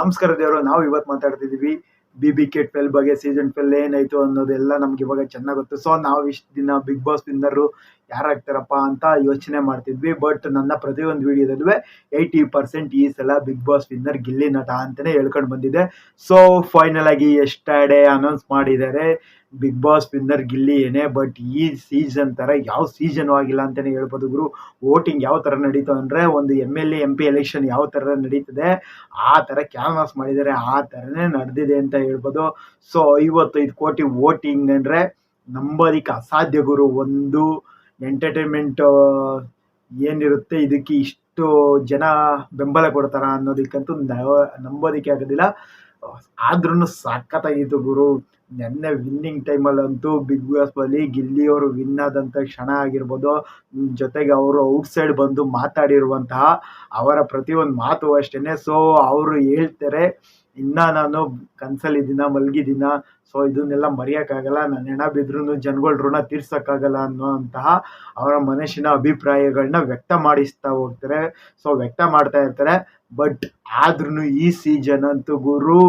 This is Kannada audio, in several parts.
ನಮಸ್ಕಾರ ದೇವರು, ನಾವು ಇವತ್ತು ಮಾತಾಡ್ತಿದ್ದೀವಿ ಬಿ ಬಿ ಕೆ ಟ್ವೆಲ್ ಬಗ್ಗೆ ಸೀಸನ್ ಟ್ವೆಲ್ ಏನಾಯ್ತು ಅನ್ನೋದೆಲ್ಲ ನಮ್ಗೆ ಇವಾಗ ಚೆನ್ನಾಗಿ ಗೊತ್ತು. ಸೊ ನಾವು ಇಷ್ಟು ದಿನ ಬಿಗ್ ಬಾಸ್ ವಿನ್ನರು ಯಾರಾಗ್ತಾರಪ್ಪ ಅಂತ ಯೋಚನೆ ಮಾಡ್ತಿದ್ವಿ. ಬಟ್ ನನ್ನ ಪ್ರತಿಯೊಂದು ವಿಡಿಯೋದಲ್ಲೂ ಏಯ್ಟಿ ಪರ್ಸೆಂಟ್ ಈ ಸಲ ಬಿಗ್ ಬಾಸ್ ವಿನ್ನರ್ ಗಿಲ್ಲಿ ನಟ ಅಂತಲೇ ಹೇಳ್ಕೊಂಡು ಬಂದಿದೆ. ಸೊ ಫೈನಲ್ ಆಗಿ ಎಷ್ಟೇ ಅನೌನ್ಸ್ ಮಾಡಿದ್ದಾರೆ ಬಿಗ್ ಬಾಸ್ ವಿನ್ನರ್ ಗಿಲ್ಲಿ ಏನೇ ಬಟ್ ಈ ಸೀಸನ್ ಥರ ಯಾವ ಸೀಸನ್ ಆಗಿಲ್ಲ ಅಂತಲೇ ಹೇಳ್ಬೋದು ಗುರು. ವೋಟಿಂಗ್ ಯಾವ ಥರ ನಡೀತು ಅಂದರೆ ಒಂದು M L A M P election ಯಾವ ಥರ ನಡೀತದೆ, ಆ ಥರ ಕ್ಯಾನ್ವಾಸ್ ಮಾಡಿದ್ದಾರೆ, ಆ ಥರನೇ ನಡೆದಿದೆ ಅಂತ ಹೇಳ್ಬೋದು. ಸೊ ಐವತ್ತೈದು ಕೋಟಿ ವೋಟಿಂಗ್ ಅಂದರೆ ನಂಬೋದಿಕ್ಕೆ ಅಸಾಧ್ಯ ಗುರು. ಒಂದು ಎಂಟರ್ಟೈನ್ಮೆಂಟ್ ಏನಿರುತ್ತೆ, ಇದಕ್ಕೆ ಇಷ್ಟು ಜನ ಬೆಂಬಲ ಕೊಡ್ತಾರ ಅನ್ನೋದಕ್ಕಂತೂ ನಂಬೋದಕ್ಕೆ ಆಗೋದಿಲ್ಲ. ಆದ್ರೂ ಸಖತ್ತಾಗಿತ್ತು ಗುರು. ನೆನ್ನೆ ವಿನ್ನಿಂಗ್ ಟೈಮಲ್ಲಂತೂ ಬಿಗ್ ಗಿಲ್ಲಿ ಗಿಲ್ಲಿಯವರು ವಿನ್ ಆದಂಥ ಕ್ಷಣ ಆಗಿರ್ಬೋದು. ಜೊತೆಗೆ ಅವರು ಔಟ್ಸೈಡ್ ಬಂದು ಮಾತಾಡಿರುವಂತಹ ಅವರ ಪ್ರತಿಯೊಂದು ಮಾತು ಅಷ್ಟೇ ಸೊ ಅವರು ಹೇಳ್ತಾರೆ ಇನ್ನು ನಾನು ಕನಸಲ್ಲಿದ್ದೀನ ಮಲಗಿದ್ದೀನ ಸೊ ಇದನ್ನೆಲ್ಲ ಮರೆಯೋಕ್ಕಾಗಲ್ಲ. ನನ್ನ ಹೆಣ ಬಿದ್ರೂ ಜನಗಳ ಋಣ ತೀರ್ಸೋಕ್ಕಾಗಲ್ಲ ಅನ್ನೋಂತಹ ಅವರ ಮನಸ್ಸಿನ ಅಭಿಪ್ರಾಯಗಳನ್ನ ವ್ಯಕ್ತ ಮಾಡಿಸ್ತಾ ಹೋಗ್ತಾರೆ. ಸೊ ವ್ಯಕ್ತ ಮಾಡ್ತಾ ಇರ್ತಾರೆ. ಬಟ್ ಆದ್ರೂ ಈ ಸೀಸನ್ ಅಂತೂ ಗುರು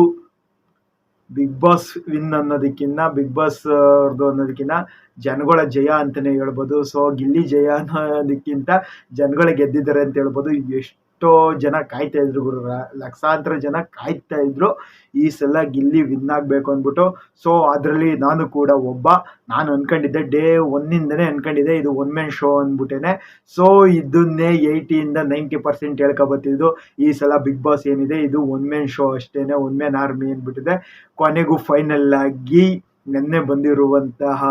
ಬಿಗ್ ಬಾಸ್ ವಿನ್ ಅನ್ನೋದಕ್ಕಿಂತ ಬಿಗ್ ಬಾಸ್ ಅವ್ರದ್ದು ಅನ್ನೋದಕ್ಕಿಂತ ಜನಗಳ ಜಯ ಅಂತಲೇ ಹೇಳ್ಬೋದು. ಸೊ ಗಿಲ್ಲಿ ಜಯ ಅನ್ನೋದಕ್ಕಿಂತ ಜನಗಳ ಗೆದ್ದಿದ್ದಾರೆ ಅಂತ ಹೇಳ್ಬೋದು. ಎಷ್ಟೋ ಜನ ಕಾಯ್ತಾ ಇದ್ರು ಗುರು ಲಕ್ಷಾಂತರ ಜನ ಕಾಯ್ತಾ ಇದ್ರು. ಈ ಸಲ ಗಿಲ್ಲಿ ವಿನ್ ಆಗಬೇಕು ಅಂದ್ಬಿಟ್ಟು. ಸೊ ಅದರಲ್ಲಿ ನಾನು ಕೂಡ ಒಬ್ಬ. ನಾನು ಅನ್ಕೊಂಡಿದ್ದೆ ಡೇ ಒನ್ನಿಂದನೇ ಅನ್ಕೊಂಡಿದ್ದೆ ಇದು ಒನ್ ಮೆನ್ ಶೋ ಅಂದ್ಬಿಟ್ಟೇನೆ. ಸೊ ಇದನ್ನೇ ಏಯ್ಟಿಯಿಂದ ನೈಂಟಿ ಪರ್ಸೆಂಟ್ ಹೇಳ್ಕೊಬತ್ತಿದ್ದು ಈ ಸಲ ಬಿಗ್ ಬಾಸ್ ಏನಿದೆ, ಇದು ಒನ್ ಮೆನ್ ಶೋ ಅಷ್ಟೇ ಒನ್ ಮೆನ್ ಆರ್ಮಿ ಅಂದ್ಬಿಟ್ಟಿದೆ. ಕೊನೆಗೂ ಫೈನಲ್ ಆಗಿ ನಿನ್ನೆ ಬಂದಿರುವಂತಹ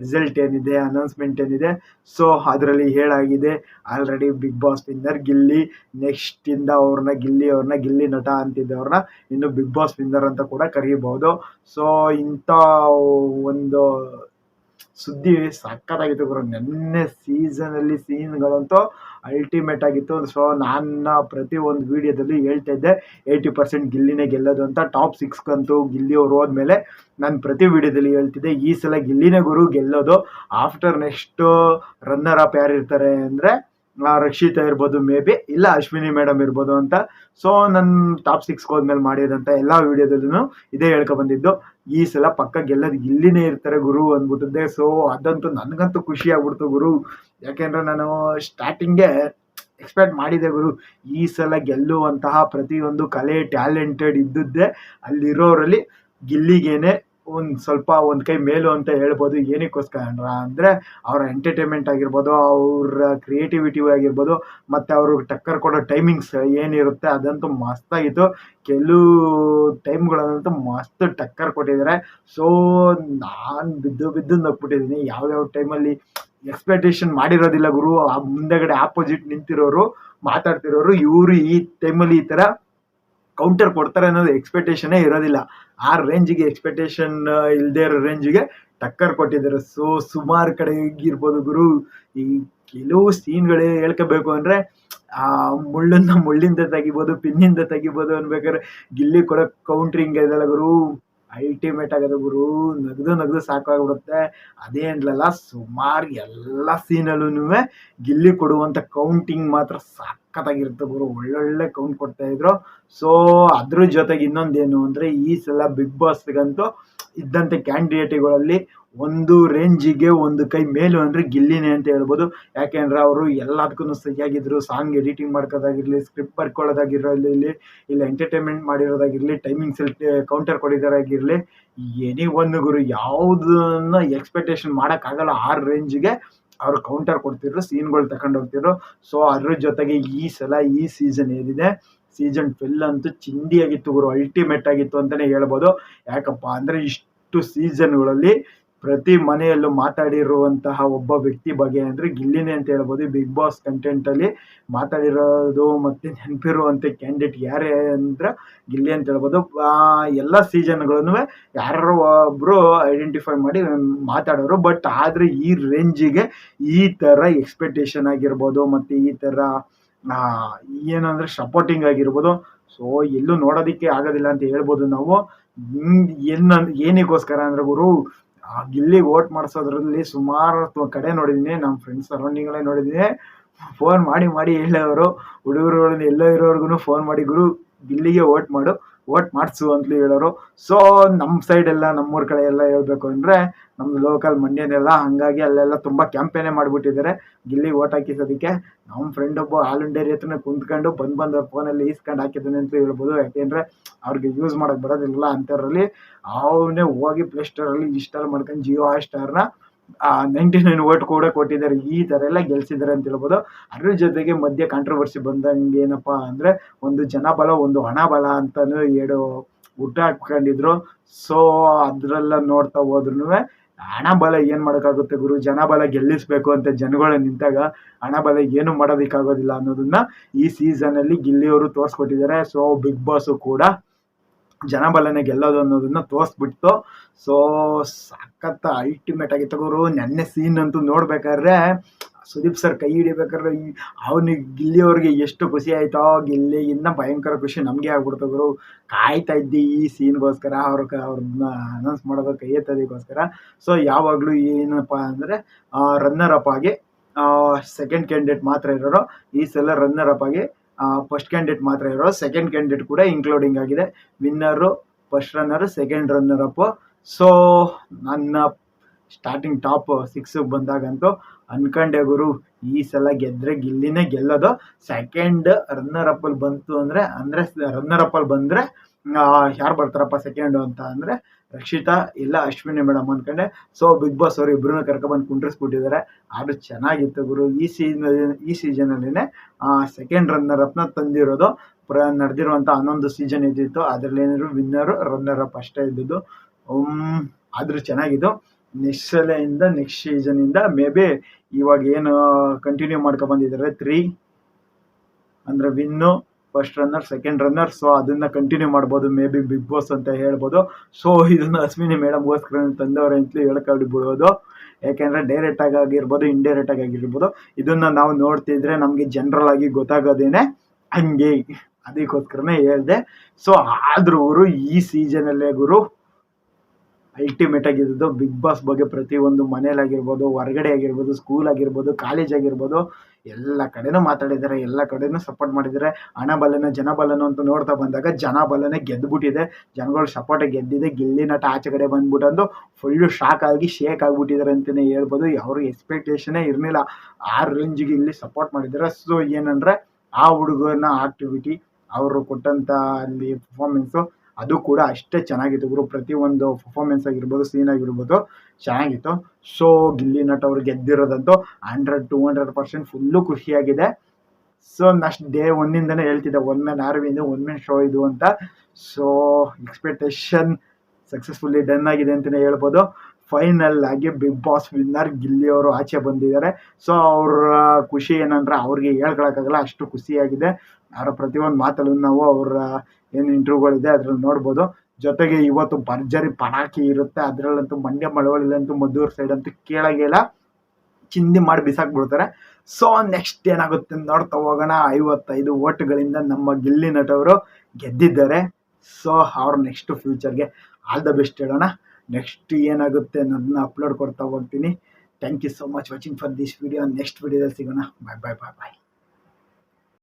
ರಿಸಲ್ಟ್ ಏನಿದೆ ಅನೌನ್ಸ್ಮೆಂಟ್ ಏನಿದೆ ಸೊ ಅದರಲ್ಲಿ ಹೇಳಾಗಿದೆ already Bigg Boss winner Gilli ನೆಕ್ಸ್ಟಿಂದ ಅವ್ರನ್ನ ಗಿಲ್ಲಿ ಅವ್ರನ್ನ ಗಿಲ್ಲಿ ನಟ ಅಂತಿದ್ದವ್ರನ್ನ ಇನ್ನು ಬಿಗ್ ಬಾಸ್ ವಿನ್ನರ್ ಅಂತ ಕೂಡ ಕರೀಬಹುದು. ಸೊ ಇಂಥ ಒಂದು ಸುದ್ದಿ ಸಖತ್ತಾಗಿತ್ತು ಗುರು, ನೆನ್ನೆ ಸೀಸನಲ್ಲಿ ಸೀನ್ಗಳಂತೂ ಅಲ್ಟಿಮೇಟ್ ಆಗಿತ್ತು. ಸೊ ನನ್ನ ಪ್ರತಿ ಒಂದು ವಿಡಿಯೋದಲ್ಲಿ ಹೇಳ್ತಾ ಇದ್ದೆ ಏಯ್ಟಿ ಪರ್ಸೆಂಟ್ ಗಿಲ್ಲಿನೇ ಗೆಲ್ಲೋದು ಅಂತ ಟಾಪ್ ಸಿಕ್ಸ್ಗಂತೂ ಗಿಲ್ಲಿ ಅವ್ರು ಹೋದ್ಮೇಲೆ ನಾನು ಪ್ರತಿ ವಿಡಿಯೋದಲ್ಲಿ ಹೇಳ್ತಿದ್ದೆ, ಈ ಸಲ ಗಿಲ್ಲಿನೇ ಗುರು ಗೆಲ್ಲೋದು. ಆಫ್ಟರ್ ನೆಕ್ಸ್ಟು ರನ್ನರ್ ಅಪ್ ಯಾರು ಇರ್ತಾರೆ ಅಂದರೆ ರಕ್ಷಿತಾ ಇರ್ಬೋದು ಮೇ ಬಿ, ಇಲ್ಲ ಅಶ್ವಿನಿ ಮೇಡಮ್ ಇರ್ಬೋದು ಅಂತ. ಸೊ ನನ್ನ ಟಾಪ್ ಸಿಕ್ಸ್ಗೆ ಹೋದ್ಮೇಲೆ ಮಾಡಿದಂಥ ಎಲ್ಲ ವೀಡಿಯೋದಲ್ಲೂ ಇದೇ ಬಂದಿದ್ದು. ಈ ಸಲ ಪಕ್ಕ ಗೆಲ್ಲೋದು ಇಲ್ಲಿನೇ ಇರ್ತಾರೆ ಗುರು ಅಂದ್ಬಿಟ್ಟಿದ್ದೆ. ಸೊ ಅದಂತೂ ನನಗಂತೂ ಖುಷಿ ಆಗ್ಬಿಡ್ತು ಗುರು. ಯಾಕೆಂದರೆ ನಾನು ಸ್ಟಾರ್ಟಿಂಗೇ ಎಕ್ಸ್ಪೆಕ್ಟ್ ಮಾಡಿದೆ ಗುರು. ಈ ಸಲ ಗೆಲ್ಲುವಂತಹ ಪ್ರತಿಯೊಂದು ಕಲೆ ಟ್ಯಾಲೆಂಟೆಡ್ ಇದ್ದದ್ದೇ. ಅಲ್ಲಿರೋರಲ್ಲಿ ಗಿಲ್ಲಿಗೇನೆ ಒಂದು ಸ್ವಲ್ಪ ಒಂದು ಕೈ ಮೇಲು ಅಂತ ಹೇಳ್ಬೋದು. ಏನಕ್ಕೋಸ್ಕರ ಅಂದರೆ ಅವರ ಎಂಟರ್ಟೈನ್ಮೆಂಟ್ ಆಗಿರ್ಬೋದು, ಅವರ ಕ್ರಿಯೇಟಿವಿಟಿ ಆಗಿರ್ಬೋದು, ಮತ್ತು ಅವರು ಟಕ್ಕರ್ ಕೊಡೋ ಟೈಮಿಂಗ್ಸ್ ಏನಿರುತ್ತೆ ಅದಂತೂ ಮಸ್ತಾಗಿತ್ತು ಕೆಲವು ಟೈಮ್ಗಳಂತೂ ಮಸ್ತ್ ಟಕ್ಕರ್ ಕೊಟ್ಟಿದ್ದಾರೆ. ಸೊ ನಾನು ಬಿದ್ದು ಬಿದ್ದು ನಗ್ಬಿಟ್ಟಿದ್ದೀನಿ. ಯಾವ್ಯಾವ ಟೈಮಲ್ಲಿ ಎಕ್ಸ್ಪೆಕ್ಟೇಷನ್ ಮಾಡಿರೋದಿಲ್ಲ ಗುರು. ಮುಂದೆಗಡೆ ಆಪೋಸಿಟ್ ನಿಂತಿರೋರು, ಮಾತಾಡ್ತಿರೋರು, ಇವರು ಈ ಟೈಮಲ್ಲಿ ಈ ಥರ ಕೌಂಟರ್ ಕೊಡ್ತಾರೆ ಅನ್ನೋದು ಎಕ್ಸ್ಪೆಕ್ಟೇಷನೇ ಇರೋದಿಲ್ಲ. ಆ ರೇಂಜಿಗೆ ಎಕ್ಸ್ಪೆಕ್ಟೇಷನ್ ಇಲ್ಲದೆ ಇರೋ ರೇಂಜಿಗೆ ಟಕ್ಕರ್ ಕೊಟ್ಟಿದ್ದಾರೆ. ಸೊ ಸುಮಾರು ಕಡೆ ಇರ್ಬೋದು ಗುರು. ಈ ಕೆಲವು ಸೀನ್ಗಳು ಹೇಳ್ಕೋಬೇಕು ಅಂದರೆ, ಆ, ಮುಳ್ಳನ್ನು ಮುಳ್ಳಿಂದ ತೆಗಿಬೋದು, ಪಿನ್ನಿಂದ ತೆಗಿಬೋದು ಅನ್ಬೇಕಾದ್ರೆ, ಗಿಲ್ಲಿ ಕೊಡೋ ಕೌಂಟ್ರಿಂಗ್ ಇದೆಲ್ಲ ಗುರು. ಅಲ್ಟಿಮೇಟ್ ಆಗೋದು ಗುರು. ನಗದು ನಗದು ಸಾಕಾಗ್ಬಿಡುತ್ತೆ ಅದೇ ಅನ್ಲಲ್ಲ ಸುಮಾರು ಎಲ್ಲ ಸೀನಲ್ಲೂ ಗಿಲ್ಲಿ ಕೊಡುವಂಥ ಕೌಂಟಿಂಗ್ ಮಾತ್ರ ಸಖತ್ತಾಗಿರುತ್ತೆ ಗುರು. ಒಳ್ಳೊಳ್ಳೆ ಕೌಂಟ್ ಕೊಡ್ತಾ ಇದ್ರು. ಸೊ ಅದ್ರ ಜೊತೆಗೆ ಇನ್ನೊಂದೇನು ಅಂದರೆ ಈ ಸಲ ಬಿಗ್ ಬಾಸ್ಗಂತೂ ಇದ್ದಂಥ ಕ್ಯಾಂಡಿಡೇಟ್ಗಳಲ್ಲಿ ಒಂದು ರೇಂಜಿಗೆ ಒಂದು ಕೈ ಮೇಲು ಅಂದರೆ ಗಿಲ್ಲಿನೇ ಅಂತ ಹೇಳ್ಬೋದು. ಯಾಕೆಂದ್ರೆ ಅವರು ಎಲ್ಲದಕ್ಕೂ ಸರಿಯಾಗಿದ್ದರು ಸಾಂಗ್ ಎಡಿಟಿಂಗ್ ಮಾಡ್ಕೋದಾಗಿರಲಿ ಸ್ಕ್ರಿಪ್ಟ್ ಬರ್ಕೊಳ್ಳೋದಾಗಿರಲಿ ಇಲ್ಲ ಎಂಟರ್ಟೈನ್ಮೆಂಟ್ ಮಾಡಿರೋದಾಗಿರಲಿ ಟೈಮಿಂಗ್ಸಲ್ಲಿ ಕೌಂಟರ್ ಕೊಡಿದಾರಾಗಿರಲಿ ಎನಿ ಒಂದು ಗುರು ಯಾವುದನ್ನ ಎಕ್ಸ್ಪೆಕ್ಟೇಷನ್ ಮಾಡೋಕ್ಕಾಗಲ್ಲ ಆರು ರೇಂಜಿಗೆ ಅವರು ಕೌಂಟರ್ ಕೊಡ್ತಿದ್ರು ಸೀನ್ಗಳು ತಗೊಂಡು ಹೋಗ್ತಿದ್ರು. ಸೊ ಅದ್ರ ಜೊತೆಗೆ ಈ ಸಲ ಈ ಸೀಸನ್ ಏನಿದೆ ಸೀಸನ್ ಟ್ವೆಲ್ ಅಂತೂ ಚಿಂದಿಯಾಗಿತ್ತು ಗುರು ಅಲ್ಟಿಮೇಟ್ ಆಗಿತ್ತು ಅಂತಲೇ ಹೇಳ್ಬೋದು. ಯಾಕಪ್ಪ ಅಂದರೆ ಇಷ್ಟು ಸೀಸನ್ಗಳಲ್ಲಿ ಪ್ರತಿ ಮನೆಯಲ್ಲೂ ಮಾತಾಡಿರುವಂತಹ ಒಬ್ಬ ವ್ಯಕ್ತಿ ಬಗ್ಗೆ ಅಂದರೆ ಗಿಲ್ಲಿನೇ ಅಂತ ಹೇಳ್ಬೋದು. ಬಿಗ್ ಬಾಸ್ ಕಂಟೆಂಟಲ್ಲಿ ಮಾತಾಡಿರೋದು ಮತ್ತು ನೆನಪಿರುವಂಥ ಕ್ಯಾಂಡಿಡೇಟ್ ಯಾರೇ ಅಂದ್ರೆ ಗಿಲ್ಲಿ ಅಂತ ಹೇಳ್ಬೋದು. ಎಲ್ಲ ಸೀಸನ್ಗಳನ್ನು ಯಾರು ಒಬ್ಬರು ಐಡೆಂಟಿಫೈ ಮಾಡಿ ಮಾತಾಡೋರು. ಬಟ್ ಆದರೆ ಈ ರೇಂಜಿಗೆ ಈ ಥರ ಎಕ್ಸ್ಪೆಕ್ಟೇಷನ್ ಆಗಿರ್ಬೋದು ಮತ್ತು ಈ ಥರ ಏನಂದರೆ ಸಪೋರ್ಟಿಂಗ್ ಆಗಿರ್ಬೋದು. ಸೊ ಎಲ್ಲೂ ನೋಡೋದಕ್ಕೆ ಆಗೋದಿಲ್ಲ ಅಂತ ಹೇಳ್ಬೋದು ನಾವು. ಏನು, ಏನಿಗೋಸ್ಕರ ಅಂದ್ರೆ ಗುರು ಗಿಲ್ಲಿಗೆ ಓಟ್ ಮಾಡಿಸೋದ್ರಲ್ಲಿ ಸುಮಾರು ಕಡೆ ನೋಡಿದ್ದೀನಿ ನಮ್ಮ ಫ್ರೆಂಡ್ಸ್ ಸರೌಂಡಿಂಗಲ್ಲೇ ನೋಡಿದ್ದೀನಿ ಫೋನ್ ಮಾಡಿ ಮಾಡಿ ಹೇಳೋರು ಹುಡುಗರುಗಳನ್ನ ಎಲ್ಲೋ ಇರೋರ್ಗು ಫೋನ್ ಮಾಡಿ, ಗುರು ಗಿಲ್ಲಿಗೆ ಓಟ್ ಮಾಡು. ಓಟ್ ಮಾಡಿಸು ಅಂತಲೂ ಹೇಳೋರು. ಸೊ ನಮ್ಮ ಸೈಡ್ ಎಲ್ಲ, ನಮ್ಮೂರ ಕಡೆ ಎಲ್ಲ ಹೇಳ್ಬೇಕು ಅಂದರೆ ನಮ್ಮ ಲೋಕಲ್ ಮಂಡ್ಯನೆಲ್ಲ ಹಾಗಾಗಿ ಅಲ್ಲೆಲ್ಲ ತುಂಬ ಕ್ಯಾಂಪೇನೇ ಮಾಡಿಬಿಟ್ಟಿದ್ದಾರೆ. ಗಿಲ್ಲಿ ಓಟ್ ಹಾಕಿಸೋದಕ್ಕೆ ನಮ್ಮ ಫ್ರೆಂಡ್ ಒಬ್ಬ ಆಲ್ ಇಂಡಿಯಾ ಹತ್ರನೇ ಕುಂತ್ಕೊಂಡು ಬಂದು ಬಂದ ಫೋನಲ್ಲಿ ಈಸ್ಕೊಂಡು ಹಾಕಿದ್ದಾನೆ ಅಂತ ಹೇಳ್ಬೋದು. ಯಾಕೆಂದರೆ ಅವ್ರಿಗೆ ಯೂಸ್ ಮಾಡೋಕ್ಕೆ ಬರೋದಿಲ್ಲ ಅಂಥವ್ರಲ್ಲಿ ಅವನೇ ಹೋಗಿ ಪ್ಲೇ ಪ್ಲೇಸ್ಟೋರಲ್ಲಿ ಇನ್ಸ್ಟಾಲ್ ಮಾಡ್ಕೊಂಡು ಜಿಯೋ ಹಾಟ್ಸ್ಟಾರ್ನ ನೈಂಟಿ ನೈನ್ ಓಟ್ ಕೂಡ ಕೊಟ್ಟಿದ್ದಾರೆ, ಈ ಥರ ಎಲ್ಲ ಗೆಲ್ಸಿದ್ದಾರೆ ಅಂತ ಹೇಳ್ಬೋದು. ಅದ್ರ ಜೊತೆಗೆ ಮಧ್ಯೆ ಕಾಂಟ್ರವರ್ಸಿ ಬಂದಂಗೆ ಏನಪ್ಪ ಅಂದರೆ ಒಂದು ಜನಬಲ, ಒಂದು ಹಣಬಲ ಅಂತಲೂ ಎರಡು ಹುಟ್ಟ ಹಾಕೊಂಡಿದ್ರು ಸೊ ಅದರೆಲ್ಲ ನೋಡ್ತಾ ಹೋದ್ರೂ ಹಣಬಲ ಏನು ಮಾಡೋಕ್ಕಾಗುತ್ತೆ ಗುರು? ಜನಬಲ ಗೆಲ್ಲಿಸ್ಬೇಕು ಅಂತ ಜನಗಳು ನಿಂತಾಗ ಹಣಬಲ ಏನು ಮಾಡೋದಕ್ಕಾಗೋದಿಲ್ಲ ಅನ್ನೋದನ್ನ ಈ ಸೀಸನಲ್ಲಿ ಗಿಲ್ಲಿಯವರು ತೋರಿಸ್ಕೊಟ್ಟಿದ್ದಾರೆ. ಸೊ ಬಿಗ್ ಬಾಸು ಕೂಡ ಜನಬಲನೆ ಗೆಲ್ಲೋದು ಅನ್ನೋದನ್ನ ತೋರಿಸ್ಬಿಡ್ತು. ಸೊ ಸಖತ್ ಅಲ್ಟಿಮೇಟ್ ಆಗಿತ್ತು ತಗೋರು, ನೆನ್ನೆ ಸೀನ್ ಅಂತೂ ನೋಡ್ಬೇಕಾದ್ರೆ, ಸುದೀಪ್ ಸರ್ ಕೈ ಹಿಡಿಬೇಕಾದ್ರೆ ಅವನಿಗೆ ಗಿಲ್ಲಿಯವ್ರಿಗೆ ಎಷ್ಟು ಖುಷಿ ಆಯ್ತೋ ಗಿಲ್ಲಿ ಇನ್ನ ಭಯಂಕರ ಖುಷಿ ನಮಗೆ ಆಗ್ಬಿಡ್ತು ಗುರು. ಕಾಯ್ತಾ ಇದ್ದಿ ಈ ಸೀನ್ಗೋಸ್ಕರ ಅವ್ರ ಅವ್ರನ್ನ ಅನೌನ್ಸ್ ಮಾಡೋದು ಕೈ ಎತ್ತೋದಕ್ಕೋಸ್ಕರ ಸೊ ಯಾವಾಗಲೂ ಏನಪ್ಪ ಅಂದರೆ ರನ್ನರ್ ಅಪ್ ಆಗಿ ಸೆಕೆಂಡ್ ಕ್ಯಾಂಡಿಡೇಟ್ ಮಾತ್ರ ಇರೋರು, ಈ ಸಲ ರನ್ನರ್ ಅಪ್ ಆಗಿ ಫಸ್ಟ್ ಕ್ಯಾಂಡಿಡೇಟ್ ಮಾತ್ರ ಇರೋ ಸೆಕೆಂಡ್ ಕ್ಯಾಂಡಿಡೇಟ್ ಕೂಡ ಇನ್ಕ್ಲೂಡಿಂಗ್ ಆಗಿದೆ. Winner first runner second runner up so ನನ್ನ ಸ್ಟಾರ್ಟಿಂಗ್ ಟಾಪ್ ಸಿಕ್ಸಿಗೆ ಬಂದಾಗಂತೂ ಅನ್ಕಂಡೆ ಗುರು, ಈ ಸಲ ಗೆದ್ದರೆ ಗಿಲ್ಲಿನೇ ಗೆಲ್ಲೋದು. ಸೆಕೆಂಡ್ ರನ್ನರ್ ಅಪ್ಪಲ್ಲಿ ಬಂತು ಅಂದರೆ ಅಂದರೆ ರನ್ನರ್ ಅಪ್ಪಲ್ಲಿ ಬಂದರೆ ಯಾರು ಬರ್ತಾರಪ್ಪ ಸೆಕೆಂಡು ಅಂತ ಅಂದರೆ ರಕ್ಷಿತಾ, ಇಲ್ಲ ಅಶ್ವಿನಿ ಮೇಡಮ್ ಅಂದ್ಕೊಂಡೆ ಸೊ ಬಿಗ್ ಬಾಸ್ ಅವರು ಇಬ್ಬರನ್ನ ಕರ್ಕೊಬಂದು ಕುಂಡ್ರಿಸ್ಬಿಟ್ಟಿದ್ದಾರೆ ಆದರೂ ಚೆನ್ನಾಗಿತ್ತು ಗುರು. ಈ ಸೀಸನ್ ಈ ಸೀಸನಲ್ಲಿನೇ ಸೆಕೆಂಡ್ ರನ್ನರ್ ಅಪ್ನ ತಂದಿರೋದು, ಪ್ರ ನಡೆದಿರುವಂಥ ಹನ್ನೊಂದು ಸೀಸನ್ ಇದ್ದಿತ್ತು. ಅದರಲ್ಲಿ ಏನಾದ್ರು ವಿನ್ನರು ರನ್ನರ್ ಅಪ್ ಅಷ್ಟೇ ಇದ್ದಿದ್ದು. ಆದರೂ ಚೆನ್ನಾಗಿದ್ದು. ನೆಕ್ಸ್ಟ್ ಸಲೆಯಿಂದ ನೆಕ್ಸ್ಟ್ ಸೀಸನಿಂದ ಮೇ ಬಿ ಇವಾಗ ಏನು ಕಂಟಿನ್ಯೂ ಮಾಡ್ಕೊಬಂದಿದ್ದಾರೆ? ತ್ರೀ ಅಂದರೆ win first runner second runner so ಅದನ್ನ ಕಂಟಿನ್ಯೂ ಮಾಡ್ಬೋದು ಮೇ ಬಿ ಬಿಗ್ ಬಾಸ್ ಅಂತ ಹೇಳ್ಬೋದು. ಸೊ ಇದನ್ನ ಅಶ್ವಿನಿ ಮೇಡಮ್ಗೋಸ್ಕರ ತಂದವ್ರೆ ಅಂತಲೇ ಹೇಳ್ಕೊಂಡು ಯಾಕೆಂದರೆ ಡೈರೆಕ್ಟ್ ಆಗಿ ಆಗಿರ್ಬೋದು ಇಂಡೈರೆಕ್ಟ್ ಆಗಿ ಆಗಿರ್ಬೋದು. ಇದನ್ನ ನಾವು ನೋಡ್ತಿದ್ರೆ ನಮಗೆ ಜನರಲ್ ಆಗಿ ಗೊತ್ತಾಗೋದೇನೆ ಹಂಗೆ. ಅದಕ್ಕೋಸ್ಕರನೇ ಹೇಳಿದೆ. ಸೊ ಆದ್ರೂ ಈ ಸೀಸನಲ್ಲೇ ಗುರು ಅಲ್ಟಿಮೇಟ್ ಆಗಿದ್ದು ಬಿಗ್ ಬಾಸ್ ಬಗ್ಗೆ ಪ್ರತಿಯೊಂದು ಮನೇಲಾಗಿರ್ಬೋದು ಹೊರಗಡೆ ಆಗಿರ್ಬೋದು ಸ್ಕೂಲ್ ಆಗಿರ್ಬೋದು ಕಾಲೇಜ್ ಆಗಿರ್ಬೋದು, ಎಲ್ಲ ಕಡೆನೂ ಮಾತಾಡಿದ್ದಾರೆ, ಎಲ್ಲ ಕಡೆನೂ ಸಪೋರ್ಟ್ ಮಾಡಿದ್ದಾರೆ. ಹಣ ಬಲನ, ಜನ ಬಲನ ಅಂತ ನೋಡ್ತಾ ಬಂದಾಗ ಜನ ಬಲನೇ ಗೆದ್ದುಬಿಟ್ಟಿದೆ ಜನಗಳು ಸಪೋರ್ಟ್ ಗೆದ್ದಿದೆ. ಗಿಲ್ಲಿ ನಟ ಆಚೆ ಕಡೆ ಬಂದ್ಬಿಟ್ಟು ಫುಲ್ಲು ಶಾಕ್ ಆಗಿ ಶೇಕ್ ಆಗಿಬಿಟ್ಟಿದ್ದಾರೆ ಅಂತಲೇ ಹೇಳ್ಬೋದು. ಅವರು ಎಕ್ಸ್ಪೆಕ್ಟೇಷನೇ ಇರಲಿಲ್ಲ. ಆ ರೇಂಜಿಗೆ ಇಲ್ಲಿ ಸಪೋರ್ಟ್ ಮಾಡಿದ್ದಾರೆ. ಸೊ ಏನಂದರೆ ಆ ಹುಡುಗನ ಆಕ್ಟಿವಿಟಿ ಅವರು ಕೊಟ್ಟಂಥ ಅಲ್ಲಿ ಪರ್ಫಾಮೆನ್ಸು ಅದು ಕೂಡ ಅಷ್ಟೇ ಚೆನ್ನಾಗಿತ್ತು ಗುರು. ಪ್ರತಿಯೊಂದು ಪರ್ಫಾರ್ಮೆನ್ಸ್ ಆಗಿರ್ಬೋದು ಸೀನ್ ಆಗಿರ್ಬೋದು ಚೆನ್ನಾಗಿತ್ತು. ಸೊ ಗಿಲ್ಲಿ ನಟ್ ಅವ್ರು ಗೆದ್ದಿರೋದಂತೂ hundred to hundred percent full ಖುಷಿಯಾಗಿದೆ. ಸೊ ನಷ್ಟು ಡೇ ಒಂದಿಂದನೇ ಹೇಳ್ತಿದ್ದೆ ಒನ್ ಮ್ಯಾನ್ ಆರ್ವಿಂದು ಒನ್ ಮ್ಯಾನ್ ಶೋ ಇದು ಅಂತ. ಸೊ ಎಕ್ಸ್ಪೆಕ್ಟೇಷನ್ ಸಕ್ಸಸ್ಫುಲ್ಲಿ ಡನ್ ಆಗಿದೆ ಅಂತಲೇ ಹೇಳ್ಬೋದು. ಫೈನಲ್ ಆಗಿ ಬಿಗ್ ಬಾಸ್ ವಿನ್ನರ್ ಗಿಲ್ಲಿ ಅವರು ಆಚೆ ಬಂದಿದ್ದಾರೆ. ಸೊ ಅವರ ಖುಷಿ ಏನಂದ್ರೆ ಅವ್ರಿಗೆ ಹೇಳ್ಕೊಳಕ್ಕಾಗಲ್ಲ, ಅಷ್ಟು ಖುಷಿಯಾಗಿದೆ. ಅವರ ಪ್ರತಿಯೊಂದು ಮಾತಲ್ಲೂ ನಾವು ಅವರ ಏನು ಇಂಟರ್ವ್ಯೂಗಳಿದೆ ಅದ್ರಲ್ಲಿ ನೋಡ್ಬೋದು. ಜೊತೆಗೆ ಇವತ್ತು ಭರ್ಜರಿ ಪಟಾಕಿ ಇರುತ್ತೆ, ಅದರಲ್ಲಂತೂ ಮಂಡ್ಯ ಮಳವಳ್ಳಿಲಂತೂ ಮದ್ದೂರು ಸೈಡ್ ಅಂತೂ ಕೇಳಾಗಿಲ್ಲ ಚಿಂದಿ ಮಾಡಿ ಬಿಸಾಕ್ಬಿಡ್ತಾರೆ. ಸೊ ನೆಕ್ಸ್ಟ್ ಏನಾಗುತ್ತೆ ನೋಡ್ತಾ ಹೋಗೋಣ. ಐವತ್ತೈದು ಓಟ್ಗಳಿಂದ ನಮ್ಮ ಗಿಲ್ಲಿ ನಟವರು ಗೆದ್ದಿದ್ದಾರೆ. ಸೊ ಅವ್ರ ನೆಕ್ಸ್ಟ್ ಫ್ಯೂಚರ್ಗೆ ಆಲ್ ದ ಬೆಸ್ಟ್ ಹೇಳೋಣ. ನೆಕ್ಸ್ಟ್ ಏನಾಗುತ್ತೆ ಅನ್ನೋದನ್ನ ಅಪ್ಲೋಡ್ ಕೊಡ್ತಾ ಹೋಗ್ತೀನಿ. Thank you so much watching for this video next ವಿಡಿಯೋದಲ್ಲಿ ಸಿಗೋಣ. ಬಾಯ್ ಬಾಯ್ ಬಾಯ್ ಬಾಯ್